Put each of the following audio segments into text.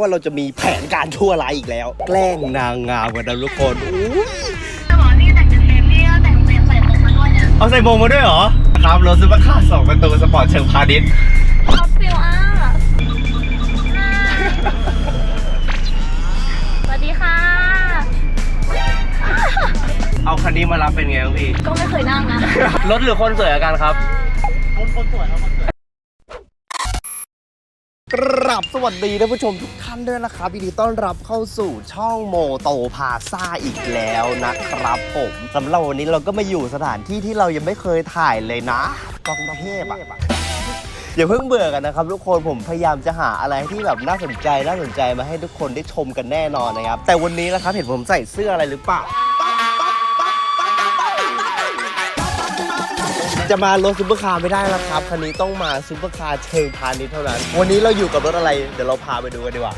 ะว่าเราจะมีแผนการชั่วร้ายอีกแล้ว แกล้งนางงามกันนะทุกคนอู้จะบอกนี่แต่งเต็มๆนี่ก็แต่งเต็มใส่ผมมาด้วยเนี่ยเอาใส่โมงมาด้วยเหรอ ครับรถซุปเปอร์คาร์สองประตูสปอร์ตเชิงพาณิชย์ชอบฟิลอะสวัสดีค่ะ เอาคันนี้มารับเป็นไงครับพี่ ก็ไม่เคยนั่งนะ รถหรือคนสวยอากันครับกราบสวัสดีท่านผู้ชมทุกท่านด้วยนะครับยินดีต้อนรับเข้าสู่ช่องโมโตพาซาอีกแล้วนะครับผมสำหรับวันนี้เราก็มาอยู่สถานที่ที่เรายังไม่เคยถ่ายเลยนะกรุงเทพอะอย่าเพิ่งเบื่อกันนะครับทุกคนผมพยายามจะหาอะไรที่แบบน่าสนใจน่าสนใจมาให้ทุกคนได้ชมกันแน่นอนนะครับ แต่วันนี้นะครับเห็นผมใส่เสื้ออะไรหรือเปล่า จะมารถซุปเปอร์คาร์ไม่ได้แล้วครับคันนี้ต้องมาซุปเปอร์คาร์เชิงพาณิชย์เท่านั้น วันนี้เราอยู่กับรถอะไร เดี๋ยวเราพาไปดูกันดีกว่า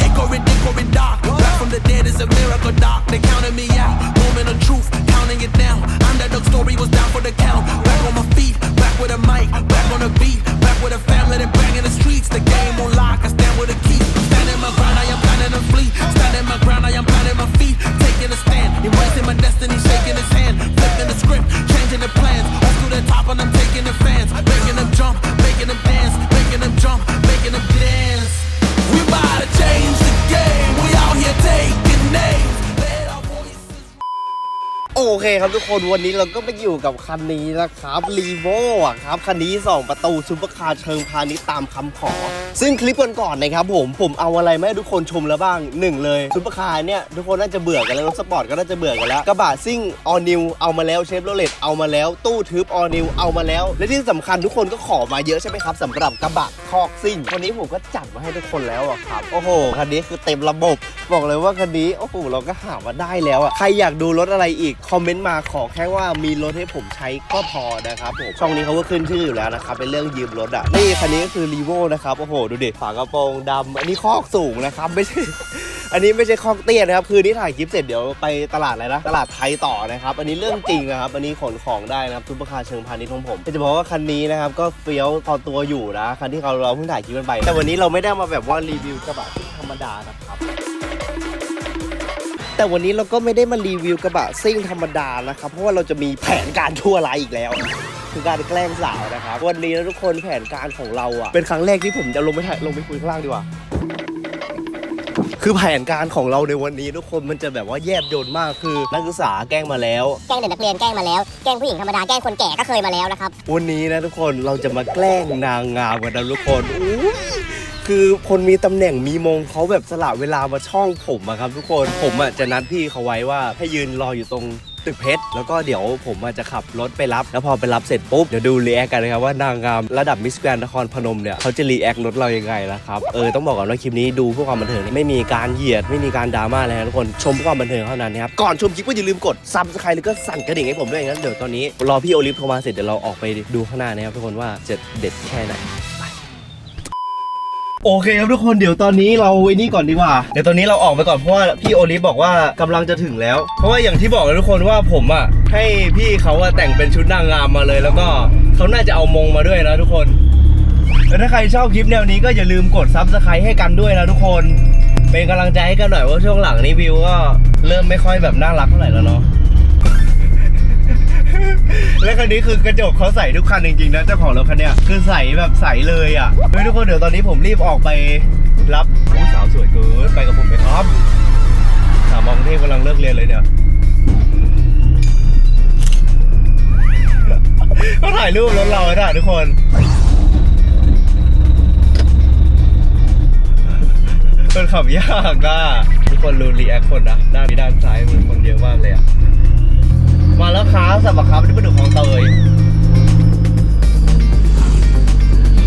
Hickory dickory dock. Back from the dead is a miracle doc. They counted me out. Moment of truth, counting it down. Underdog story ครับทุกคนวันนี้เราก็มาอยู่กับคันนี้นะครับรีโว่ครับคันนี้ 2 ประตูซุปเปอร์คาร์เชิงพาณิชย์ตามคำขอ ซึ่งคลิปก่อนๆนะครับผมผมเอาอะไรมาให้ทุกคนชมแล้วบ้างหนึ่งเลยซุปเปอร์คาร์เนี่ยทุกคนน่าจะเบื่อกันแล้วรถสปอร์ตก็น่าจะเบื่อกันแล้วกระบะซิ่งออนิวเอามาแล้วเชฟโรเลตเอามาแล้ว ตู้ทึบออนิวเอามาแล้ว และที่สำคัญทุกคนก็ขอมาเยอะใช่ไหมครับสำหรับกระบะคอกซิ่งวันนี้ผมก็จัดมาให้ทุกคนแล้วอะครับโอ้โหคันนี้คือเต็มระบบ บอกเลยว่าคันนี้โอ้โหเราก็หามาได้แล้วอะใครอยากดูรถอะไรอีกคอมเมนต์มาขอแค่ว่ามีรถให้ผมใช้ก็พอนะครับผมช่องนี้เขาก็ขึ้นชื่ออยู่แล้วนะครับเป็นเรื่องยืมรถอะนี่คันนี้ก็คือรีโวนะครับโอ้โหดูดิฝากระโปรงดำอันนี้คอกสูงนะครับไม่ใช่อันนี้ไม่ใช่คอกเตี้ยนะครับ คือนี่ถ่ายคลิปเสร็จเดี๋ยวไปตลาดอะไรนะ ตลาดไทยต่อนะครับ อันนี้เรื่องจริงนะครับ อันนี้ขนของได้นะครับซุปเปอร์คาร์เชิงพาณิชย์ของผมจะบอกว่าคันนี้นะครับ ก็เฟี้ยวพอตัวอยู่นะ คันที่เราเราเพิ่งถ่ายคลิปกันไป แต่วันนี้เราไม่ได้มาแบบว่ารีวิวกระบะที่ธรรมดานะครับแต่วันนี้เราก็ไม่ได้มารีวิวกระบะซิ่งธรรมดานะครับ เพราะว่าเราจะมีแผนการชั่วร้ายอีกแล้ว คือการแกล้งสาวนะครับ วันนี้นะทุกคนแผนการของเราอะ เป็นครั้งแรกที่ผมจะลงไปถ่ายลงไปคุยข้างล่างดีกว่า คือแผนการของเราในวันนี้ทุกคนมันจะแบบว่าแยบยลมากคือนักศึกษาแกล้งมาแล้ว แกล้งเด็กนักเรียนแกล้งมาแล้ว แกล้งผู้หญิงธรรมดา แกล้งคนแก่ก็เคยมาแล้วนะครับ วันนี้นะทุกคนเราจะมาแกล้งนางงามกันนะทุกคนอุ๊ยคือคนมีตำแหน่งมีมงเขาแบบสละเวลามาช่องผมอะครับ ทุกคนผมอะจะนัดพี่เขาไว้ว่าให้ยืนรออยู่ตรง ตึกเพชรแล้วก็เดี๋ยวผมอะจะขับรถไปรับ แล้วพอไปรับเสร็จปุ๊บ เดี๋ยวดูรีแอคกันนะครับว่านางงามระดับมิสแกรนนครพนมเนี่ยเขาจะรีแอครถเรายังไงนะครับ เออต้องบอกก่อนว่าคลิปนี้ดูเพื่อความบันเทิงไม่มีการเหยียดไม่มีการดราม่าเลยนะทุกคนชมเพื่อความบันเทิงเท่านั้นนะครับก่อนชมคลิปก็อย่าลืมกดซับสไครต์แล้วก็สั่นกระดิ่งให้ผมด้วยงั้นเดี๋ยวตอนนี้รอพี่โอลิฟโทรมาเสร็จเดี๋ยวเราออกไปดูข้างหน้านะครับทุกคนว่าจะเด็ดแค่ไหน โอเคครับทุกคนเดี๋ยวตอนนี้เราไอ้นี่ก่อนดีกว่าเดี๋ยวตอนนี้เราออกไปก่อนเพราะว่าพี่โอลิฟบอกว่ากำลังจะถึงแล้ว เพราะว่าอย่างที่บอกเลยทุกคนว่าผมอะให้พี่เขาอะแต่งเป็นชุดนางงามมาเลย แล้วก็เขาน่าจะเอามงมาด้วยนะทุกคนแล้วถ้าใครชอบคลิปแนวนี้ก็อย่าลืมกดซับสไครต์ให้กันด้วยนะทุกคน เป็นกำลังใจให้กันหน่อยว่าช่วงหลังนี้วิวก็เริ่มไม่ค่อยแบบน่ารักเท่าไหร่แล้วเนาะ และคันนี้คือกระจกเขาใส่ทุกคันจริงๆนะเจ้าของรถคันเนี้ยคือใส่แบบใสเลยอะเฮ้ยทุกคนเดี๋ยวตอนนี้ผมรีบออกไปรับผู้สาวสวยเกินไปกับผมไหมครับสาวมองเทพกำลังเลิกเรียนเลยเนี่ยก็ถ่ายรูปรถเราไว้ได้ทุกคนมันขับยากอะทุกคนรู้รีแอคคนนะด้านนี้ด้านซ้ายมันคนเยอะมากเลยอะ มาแล้วครับสับปะครับที่มาดูของเตย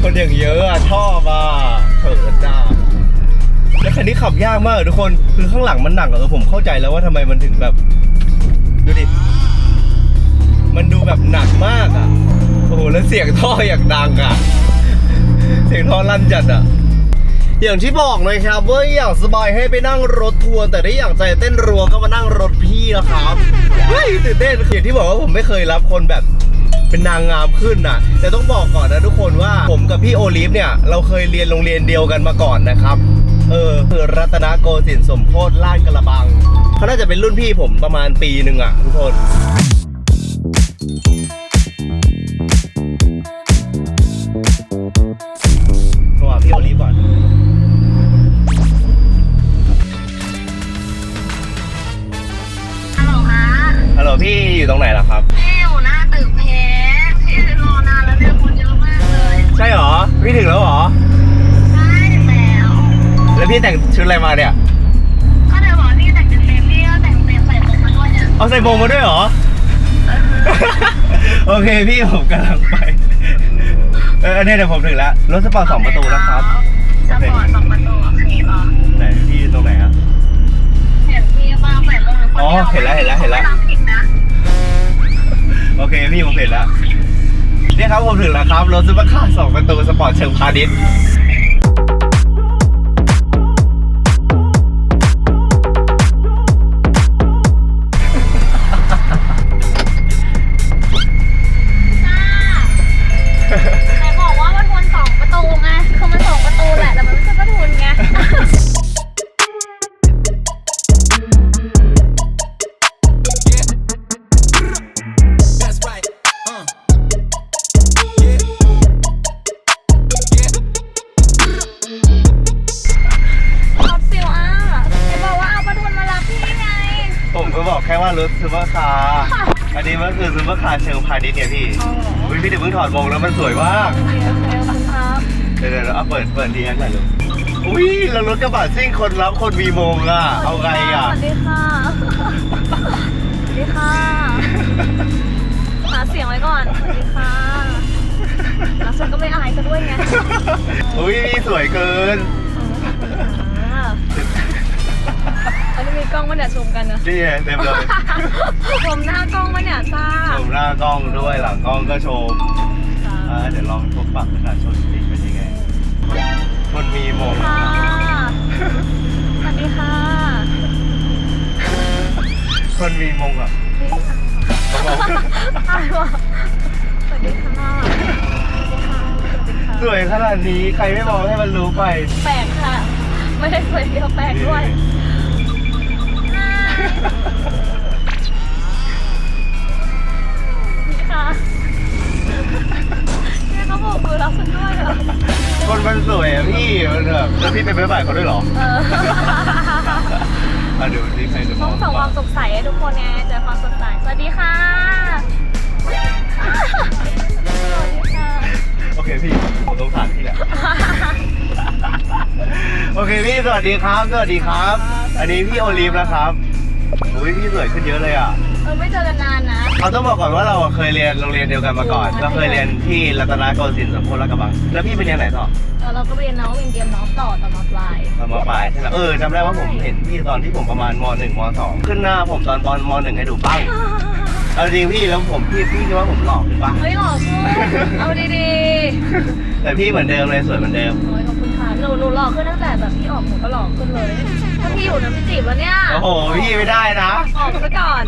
คนอย่างเยอะอะชอบอะเขินจ้าแล้วคันนี้ขับยากมากเลยทุกคนคือข้างหลังมันหนักอะเออผมเข้าใจแล้วว่าทำไมมันถึงแบบ ดูดิ มันดูแบบหนักมากอะโอ้โหแล้วเสียงท่ออย่างดังอะเสียงท่อลั่นจัดอะ อย่างที่บอกเลยครับว่าอยากสบายให้ไปนั่งรถทัวร์แต่ได้อยากใจเต้นรัวก็มานั่งรถพี่นะครับเฮ้ยตื่นเต้นอย่างที่บอกว่าผมไม่เคยรับคนแบบเป็นนางงามขึ้นน่ะแต่ต้องบอกก่อนนะทุกคนว่าผมกับพี่โอลิฟเนี่ย เราเคยเรียนโรงเรียนเดียวกันมาก่อนนะครับเออคือรัตนโกสินทร์สมโพธิลาดกระบังเขาน่าจะเป็นรุ่นพี่ผมประมาณปีหนึ่งอะทุกคน ออเนี่ยเดี๋ยวผมถึงแล้ว รถสปอร์ตสองประตูนะครับสปอร์ตสองประตูโอเคเหรอไหนพี่อยู่ตรงไหนอะเห็นพี่บ้างแต่เรื่องคนอ๋อดียวเห็นแล้วเห็นแล้วเห็นแล้วไม่รับผิดนะโอเคพี่ผมเห็นแล้วเนี่ยครับผมถึงแล้วครับรถซุปเปอร์คาร์สองประตูสปอร์ตเชิงพาณิชย์าร์เชิงพาณิชย์เนี่ยพี่อ๋ออุ๊ยพี่เดี๋ยวเพิ่งถอดโมงแล้วมันสวยมากโอเคโอเคขอบคุณครับเดี๋ยวเดี๋ยวเอาเปิดเปิดดีแอคหน่อยลูกอุ้ยแล้วรถกระบะซิ่งคนรับคนมีโมงอะ เอาไงอะ สวัสดีค่ะ ล้องมาเนี่ยชมกันนะนี่ไงเต็มเลยชมหน้ากล้องมาเนี่ยจ้าชมหน้ากล้องด้วยหลังกล้องก็ชมอ่าเดี๋ยวลองพบปะประชาชนสิเป็นยังไง คนมีโมงค่ะสวัสดีค่ะ คนมีโมงอะเขาบอกอายว่ะสวัสดีค่ะสวัสดีค่ะสวัสดีค่ะสวยขนาดนี้ใครไม่มองให้มันรู้ไป แปลกค่ะ ไม่ได้สวยเดียวแปลกด้วยนี่ ค่ะเนี่ยเขาบอกมือรับฉันด้วยเหรอ คนมันสวยอะพี่มันแบบแล้วพี่เป็นเพื่อนบ่ายเขาด้วยเหรอเออมาดูสิใครจะมต้อองงส่งความสดใสให้ทุกคนไงเจอความสดใส สวัสดีค่ะ สวัสดีค่ะ โอเคพี่ผมต้องถามพี่แหละ โอเคพี่สวัสดีครับสวัสดีครับ อันนี้พี่โอลิฟนะครับ อุ้ยพี่สวยขึ้นเยอะเลยอะ เออไม่เจอกันนานนะเราต้องบอกก่อนว่าเราเคยเรียนโรงเรียนเดียวกันมาก่อนอืมเราเคยเรียนที่รัตนโกสินทร์สมโพธิลาดกระบัง แล้วพี่ไปเรียนไหนต่อเออเราก็ไปเรียนน้องวินเตรียมน้องต่อตอนมปลาย ตอนมปลายใช่ไหมเออจำได้ว่าผมเห็นพี่ตอนที่ผมประมาณมหนึ่งมสองขึ้นหน้าผมตอนตอนมหนึ่งให้ดูปั้งเอาจริงพี่แล้วผมพี่พี่คิดว่าผมหล่อขึ้นปะเฮ้ยหล่อขึ้นเอาดีแต่พี่เหมือนเดิมเลยสวยเหมือนเดิมๆโอ้ยขอบคุณค่ะหนูหนูหล่อขึ้นตั้งแต่แบบพี่ออกหนูก็หล่อขึ้นเลย ถ้าพี่อยู่นะพี่จีบแล้วเนี่ยโอ้โหพี่ไม่ได้นะ ออกซะก่อน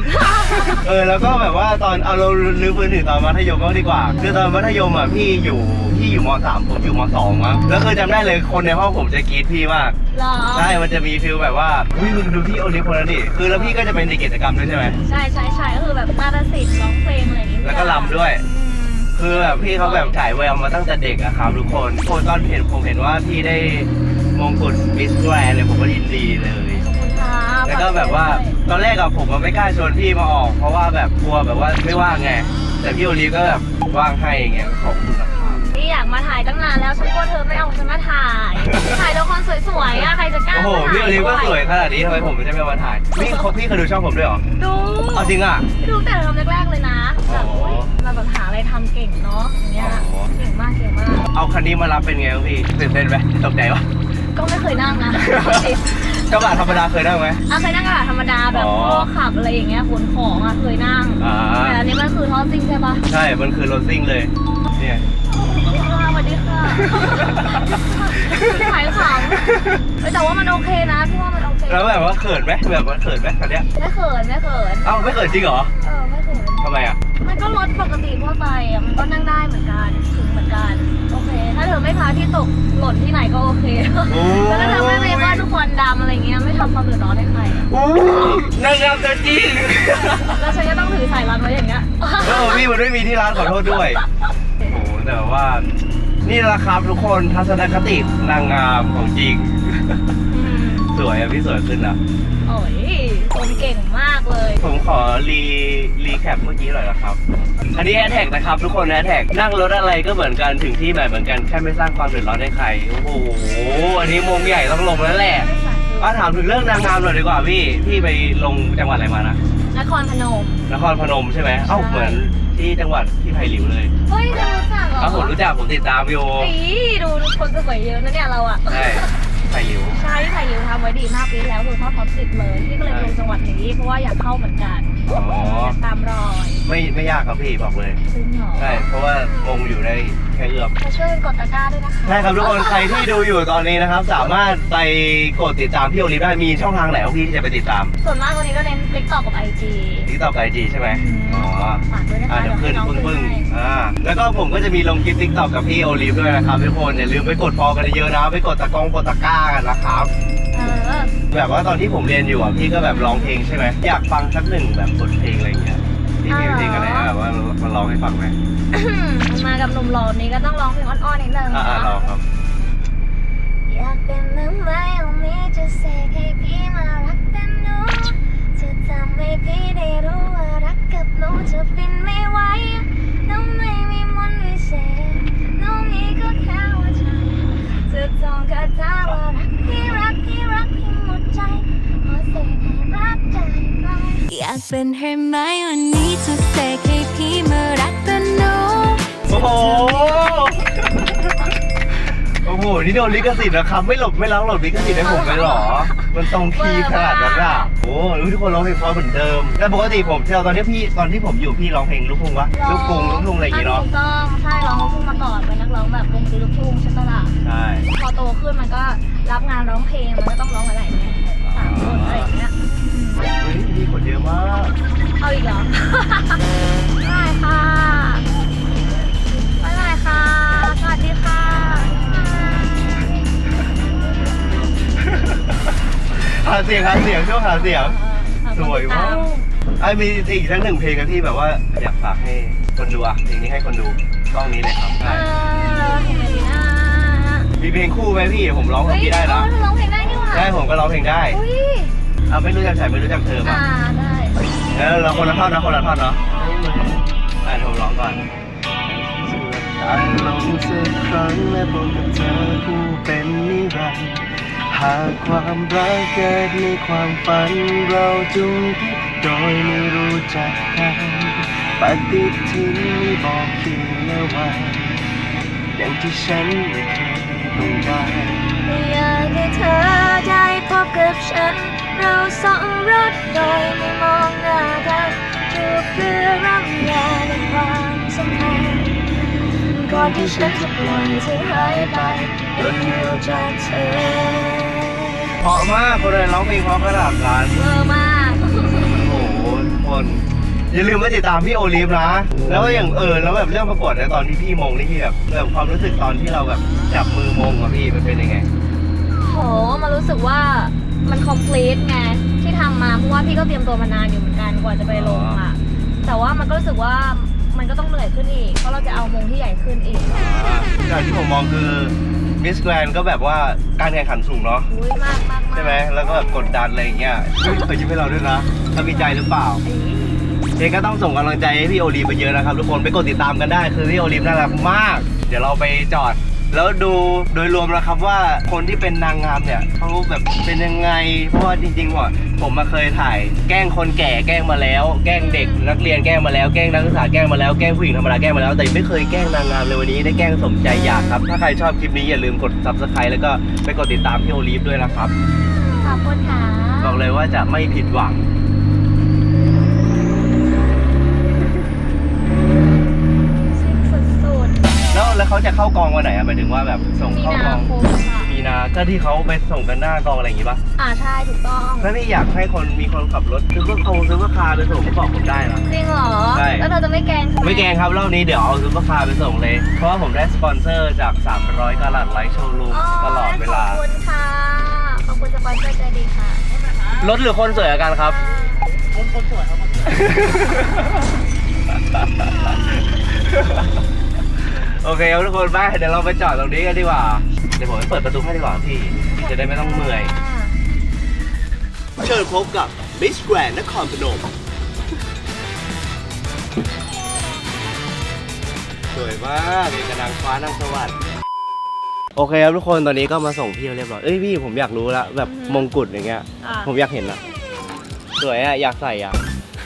เออแล้วก็แบบว่าตอนเอาเราลืมพื้นถึงตอนมัธยมก็ดีกว่า คือตอนมัธยมอะพี่อยู่พี่อยู่มสามผมอยู่มสองมั้งแล้วคือจำได้เลยคนในห้องผมจะกรี๊ดพี่มากหรอ ใช่มันจะมีฟิลแบบว่าอุ้ยมึงดูพี่โอลิฟคนนั้นดิคือแล้วพี่ก็จะเป็นในกิจกรรมด้วยใช่ไหมใช่ใช่ใช่ก็คือแบบนาฏศิลป์ร้องเพลงอะไรอย่างงี้แล้วก็รำด้วยอืมคือแบบพี่เขาแบบฉายแววมาตั้งแต่เด็กอะครับทุกคนคนตอนเห็นผมเห็นว่าพี่ได้มงกุฎมิสแกรนเลยผมก็ยินดีเลย ก็แบบว่าตอนแรกอะผมก็ไม่กล้าชวนพี่มาออก เพราะว่าแบบกลัวแบบว่าไม่ว่างไง แต่พี่โอลิฟก็แบบว่างให้อย่างเงี้ยขอบคุณนะครับนี่อยากมาถ่ายตั้งนานแล้วฉันกลัวเธอไม่เอาฉันมาถ่าย ถ่ายละครสวยๆอะใครจะกล้าโอ้โหมาถ่ายพี่โอลิฟก็ด้สวยขนาดนี้ทำไมผมไม่ได้มาถ่ายพี่เขาพี่เคยดูช่องผมด้วยเหรอดูเอาจริงอะดูแต่เทอมแรกๆเลยนะแบบอ๋ออุ๊ยเราแบบหาอะไรทำเก่งเนาะอย่างเงี้ยอ๋อ เก่งมากเก่งมาก เอาคันนี้มารับเป็นไงบ้างพี่ตื่นเต้นไหมตกใจปะก็ไม่เคยนั่งนะ กระบะธรรมดาเคยนั่งไหม อะเคยนั่งกระดาษธรรมดาแบบอ๋อ พ่อขับอะไรอย่างเงี้ยขนของอะเคยนั่ง อ่า แต่อันนี้มันคือท่อจริงใช่ปะใช่ มันคือรถซิ่งเลย เนี่ยสวัสดีค่ะขายของเอ้ยแต่ว่ามันโอเคนะพี่ว่ามันโอเคแล้วแบบว่าเขินไหมแบบว่าเขินไหมคันเนี้ยไม่เขินไม่เขิน เอ้าไม่เขินจริงเหรอเออไม่เขิน ทำไมอะ มันก็รถปกติทั่วไปอะมันก็นั่งได้เหมือนกันถึงเหมือน กัน โอเค ถ้าเธอไม่พาที่ตกหล่นที่ไหนก็โอเคโอ้แล้วถ้าเธอไม่ไปบ้านทุกคนดำอะไรเงี้ยไม่ทำความเดือดร้อนให้ใครอะโอ้นางงามตัวจริงแล้วฉันก็ต้องถือสายรัดไว้อย่างเงี้ย เออพี่มันไม่มีที่ร้านขอโทษด้วย โอ้โหแต่ว่า นี่แหละครับทุกคนทัศนคตินางงามของจริง อืมสวยอะพี่สวยขึ้นอะโอ้ยคนเก่งมากเลย ผมขอรีรีแคปเมื่อกี้หน่อยนะครับ อันนี้แฮชแท็กนะครับทุกคนแฮชแท็กนั่งรถอะไรก็เหมือนกันถึงที่ไหนเหมือนกันแค่ไม่สร้างความเดือดร้อนให้ใคร โอ้โห อันนี้มงใหญ่ต้องลงแล้วแหละมาถามถึงเรื่องนางงามหน่อยดีกว่าพี่ พี่ไปลงจังหวัดอะไรมานะ นครพนม นครพนมใช่ไหมเอ้าใช่เหมือนที่จังหวัดที่ไผ่หลิวเลย เฮ้ยเธอรู้จักเหรอเอ้าผมรู้จักผมติดตามอยู่อีดูคนสวยเยอะนะเนี่ยเราอะใช่ไผ่หลิว ใช่ที่ถ่ายอยู่ทำไว้ดีมากปีที่แล้วคือเข้าท็อปสิบเลยพี่ก็เลยลงจังหวัดนี้เพราะว่าอยากเข้าเหมือนกันอ๋ออยากตามรอย ไม่ไม่ยากครับพี่บอกเลยซึ่งเหรอใช่เพราะว่ามงอยู่ได้แค่เอื้อมมาช่วยกันกดตะกร้าด้วยนะคะใช่ครับทุกคนใครที่ดูอยู่ตอนนี้นะครับ สามารถไปกดติดตามพี่โอลิฟได้มีช่องทางไหนของพี่ที่จะไปติดตามส่วนมากวันนี้ก็เน้น t ิ k กต k กับไอจี ทิกตอกไอจีใช่ไหมอ๋อฝากด้วยนะอ่าคะเดี๋ยวขึ้นให้องปึ้งปึ้งขึ้นให้อ่าแล้วก็ผมก็จะมีลงคลิปทิกตอกกับพี่โอลิฟด้วยนะครับทุกคนอย่าลืมไปกดฟอลกันเยอะๆนะไปกดตะกองกดตะกร้ากันนะครับ เออแบบว่าตอนที่ผมเรียนอยู่อะพี่ก็แบบร้องเพลงใช่ไหมอยากฟังสักหนึ่งแบบบทเพลงอะไรอย่างเงี้ย มาร้องให้ฟังไหมมากับหนุ่มหล่อนี้ก็ต้องร้องเพลงอ้อนๆนิดนึงอ่านะๆลองครับอยากเป็นน้ำไม้เอานี้จะเสกให้พี่มารักแต่หนูจะทำให้พี่ได้รู้ว่ารักกับหนูจะฟินไม่ไหวหนูไม่มีมนต์วิเศษหนูมีก็แค่หัวใจจะท่องคาถาว่ารักพี่รักพี่รักพี่หมดใจขอเสกให้รักใจไป อยากเป็นเฮอร์ไมโอนี่จะเสกให้พี่มารักเป็นหนูโอ้โห โอ้โห นี่โดนลิขสิทธิ์นะครับ ไม่หลบไม่ล้างหลบลิขสิทธิ์ให้ผมเลยเหรอ มันตรงคีย์ขนาดนั้นอะโอ้โหทุกคนร้องเพลงเพราะเหมือนเดิม แต่ปกติผมเที่ยวตอนที่พี่ตอนที่ผมอยู่พี่ร้องเพลงลูกทุ่งวะ ลูกกรุงลูกทุ่งอะไรอย่างงี้เนาะ ถูกต้องใช่ร้องลูกทุ่งมาก่อนเป็นนักร้องแบบวงดนตรีลูกทุ่งใช่ปะล่ะใช่ พอโตขึ้นมันก็รับงานร้องเพลงมันก็ต้องร้องหลายๆแนวสามคนอะไรอย่างเงี้ยเฮ้ยมีคนเย อะมากเอาอีกเหรอ ได้ค่ะบ๊ายบายค่ะ สวัสดีค่ะ หาเสียงหาเสียงช่วงหาเสียง สวยมากไอ้มีอีกสักหนึ่งเพลงนะที่แบบว่าอยากฝากให้คนดูอะเพลงนี้ให้คนดูกล้องนี้เลยครับเอใช่อเพลงอะไรดีนะมีเพลงคู่ไหมพี่ผมร้องกับเฮ้ยพี่ได้เอนะอเธอร้องเพลงได้นี่หว่าใช่ผมก็ร้องเพลงได้อุ้ยเอาไม่รู้จักฉันไม่รู้จักเธอมา อ่าได้ เออเราคนละท่อนนะคนละท่อนเนาะอะผมร้องก่อนอันลงสักครั้งและบอกกับเธอผู้เป็นนิรันดร์หากความรักเกิดในความฝันเราจุงคิดโดยไม่รู้จักกันปฏิทินไม่บอกคืนและวันอย่างที่ฉันไม่เคยต้องการอยากให้เธอได้พบกับฉัน เราสองรถโดยไม่มองหน้ากันจูบเพื่อรำลาในความสัมพันธ์ก่อนที่ฉันจะปล่อยเธอหายไปโดยไม่รู้จักเธอเพราะมากคนเลยร้องเพลงเพราะขนาดนั้นเวอร์มาก โอ้โหทุกคน อย่าลืมมาติดตามพี่โอลิฟนะ แล้วก็อย่างเออแล้วแบบเรื่องประกวดในตอนที่พี่มงนี่พี่แบบแบบความรู้สึกตอนที่เราแบบจับมือมงอะพี่มันเป็นยังไง โหมันรู้สึกว่า มันคอมพลีทไงที่ทำมาเพราะว่าพี่ก็เตรียมตัวมานานอยู่เหมือนกันกว่าจะไปลงอะแต่ว่ามันก็รู้สึกว่ามันก็ต้องเหนื่อยขึ้นอีกเพราะเราจะเอามงที่ใหญ่ขึ้นอีกจากที่ผมมองคือมิสแกรนก็แบบว่าการแข่งขันสูงเนาะอุ้ยมากมากมากใช่ไหมแล้วก็แบบกดดันอะไรอย่างเงี้ยเฮ้ยเคยยิ้มให้เราด้วยนะถ้ามีใจหรือเปล่าเองก็ต้องส่งกำลังใจให้พี่โอลิฟไปเยอะนะครับทุกคนไปกดติดตามกันได้คือพี่โอลิฟน่ารักมาก เดี๋ยวเราไปจอด แล้วดูโดยรวมแล้วครับว่าคนที่เป็นนางงามเนี่ยเขาแบบเป็นยังไง เพราะว่าจริงๆว่าผมมาเคยถ่าย แกล้งคนแก่แกล้งมาแล้ว แกล้งเด็กนักเรียนแกล้งมาแล้วแกล้งนักศึกษาแกล้งมาแล้วแกล้งผู้หญิงธรรมดาแกล้งมาแล้วแต่ไม่เคยแกล้งนางงามเลยวันนี้ได้แกล้งสมใจอยากครับ ถ้าใครชอบคลิปนี้อย่าลืมกด subscribe แล้วก็ไปกดติดตามพี่โอลิฟด้วยนะครับ ขอบคุณค่ะบอกเลยว่าจะไม่ผิดหวัง สุด แล้วแล้วเขาจะเข้ากองวันไหนอะหมายถึงว่าแบบส่งๆมีเข้ากนาองคมค่ะมีมีนาก็ที่เขาไปส่งกันหน้ากองอะไรอย่างงี้ปะอ่าใช่ถูกต้อง ถ้าพี่อยากให้คนมีคนขับรถซื้อเพื่อคงซื้อเพื่อคาร์ไปส่งก็บอกผมได้นะ จริงเหรอ ใช่ แล้วเธอจะไม่แกล้งใช่ไหมไม่แกงครับรอบนี้เดี๋ยวเอาซุปเปอร์คาร์ไปส่งเลย เพราะว่าผมได้สปอนเซอร์จาก 300กะลัดไลท์โชว์รูมตลอดเวลา ขอบคุณค่ะ ขอบคุณสปอนเซอร์ใจดีค่ะ รถหรือคนสวยกันครับ คนคนสวยครับ โอเคครับทุกคนไปเดี๋ยวเราไปจอดตรงนี้กันดีกว่า เดี๋ยวผมไปเปิดประตูให้ดีกว่าพี่ จะได้ไม่ต้องเมื่อย เชิญพบกับมิสแกรนนครพนมสวยมากเป็นกระนางฟ้านางสวัสดิ์โอเคครับทุกคนตอนนี้ก็มาส่งพี่เรียบร้อย เอ้ยพี่ผมอยากรู้ละแบบมงกุฎอย่างเงี้ย อะผมอยากเห็นอะสวยอะอยากใส่อะ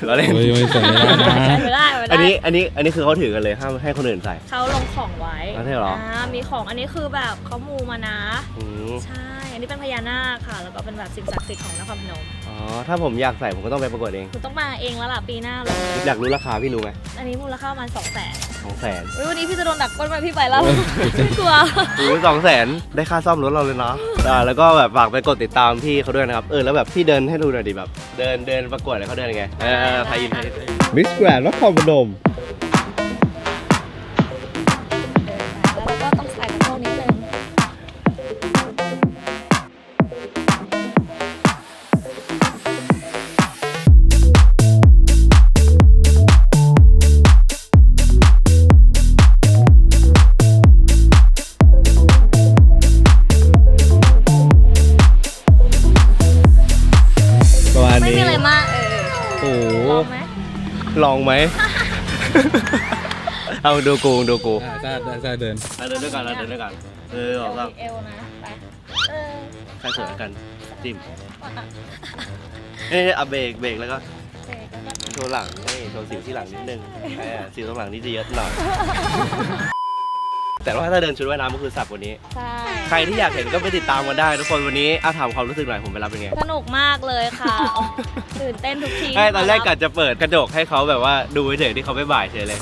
เราเล่น โอ้ยไม่ใส่ไม่ได้นะ ไม่ได้ไม่ได้อันนี้อันนี้อันนี้คือเขาถือกันเลยห้ามให้คนอื่นใส่ เขาลงของไว้เอาใช่เหรอมีของอันนี้คือแบบเขามูมานะ อืมใช่ อันนี้เป็นพญานาคค่ะ แล้วก็เป็นแบบสิ่งศักดิ์สิทธิ์ของนครพนม อ๋อ ถ้าผมอยากใส่ผมก็ต้องไปประกวดเอง คุณต้องมาเองแล้วล่ะปีหน้าเลย อยากรู้ราคาพี่รู้ไหมอันนี้มูลค่าประมาณสองแสนสองแสนวันนี้พี่จะโดนดักก้นไหมพี่ไปแล้ว ไม่กลัว โอ้สองแสนได้ค่าซ่อมรถเราเลยนะอ่าแล้วก็แบบฝากไปกดติดตามพี่เขาด้วยนะครับ เออ แล้วแบบพี่เดินให้ดูหน่อยดิแบบ เดินเดินประกวดอะไรเขาเดินยังไง เออไทยอินไทยมิสแกรนนครพนม องไหม เอาดูกูดูกูอ่าจ้าจ้าเดินเดินด้วยกันเราเดินด้วยกันเออออกเอก็วเอวนะไปเออใครสวยกันจิ้มนี่เอาเบรกเบรกแล้วก็เสร็จแล้วก็ โชว์หลังนี่โชว์สิวที่หลังนิดนึงเออสิวตรงหลังนี่จะเยอะหน่อย แต่ว่าถ้าเดินชุดว่ายน้ำก็คือสับกว่านี้ ใช่ใครที่อยากเห็นก็ไปติดตามกันได้ทุกคนวันนี้อาถามความรู้สึกหน่อยผมไปรับเป็นไงสนุกมากเลยค่ะตื่นเต้นทุกทีใช่ตอนแรกกะจะเปิดกระจกให้เขาแบบว่าดูเฉยๆที่เขาไม่บ่ายเฉยเลย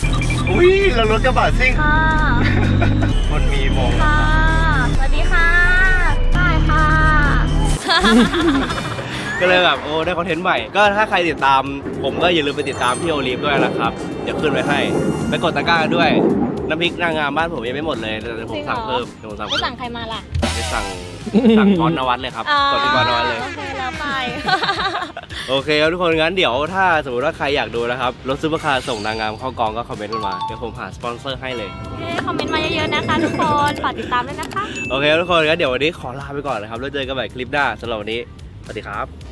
อุ้ยเรารถกระบะซิ่งค่ะคนมีมงค่ะ สวัสดีค่ะได้ค่ะ ก็เลยแบบโอ้ได้คอนเทนต์ใหม่ ก็ถ้าใครติดตาม ผมก็อย่าลืมไปติดตามพี่โอลิฟด้วยนะครับ เดี๋ยวขึ้นไว้ให้ ไปกดตะกร้าด้วย น้ำพริกนางงามบ้านผมยังไม่หมดเลยเดี๋ยวผมสั่งเพิ่มเดี๋ยวผมสั่งไม่เพิ่สั่มงใครมาล่ะไปสั่งสั่งกอนนวัดเลยครับกดที่กอนนวัดเลย โอเคแล้วไป โอเคครับทุกคนงั้นเดี๋ยวถ้าสมมติว่าใครอยากดูนะครับรถซูเปอร์คาร์ส่งนางงามเข้ากองก็คอมเมนต์กันมาเดี๋ยวผมหาสปอนเซอร์ให้เลยโอเคคอมเมนต์มาเยอะๆนะคะทุกคนฝากติดตามด้วยนะคะ โอเคครับทุกคนงั้นเดี๋ยววันนี้ขอลาไปก่อนนะครับแล้วเจอกันใหม่คลิปหน้าสำหรับวันนี้สวัสดีครับ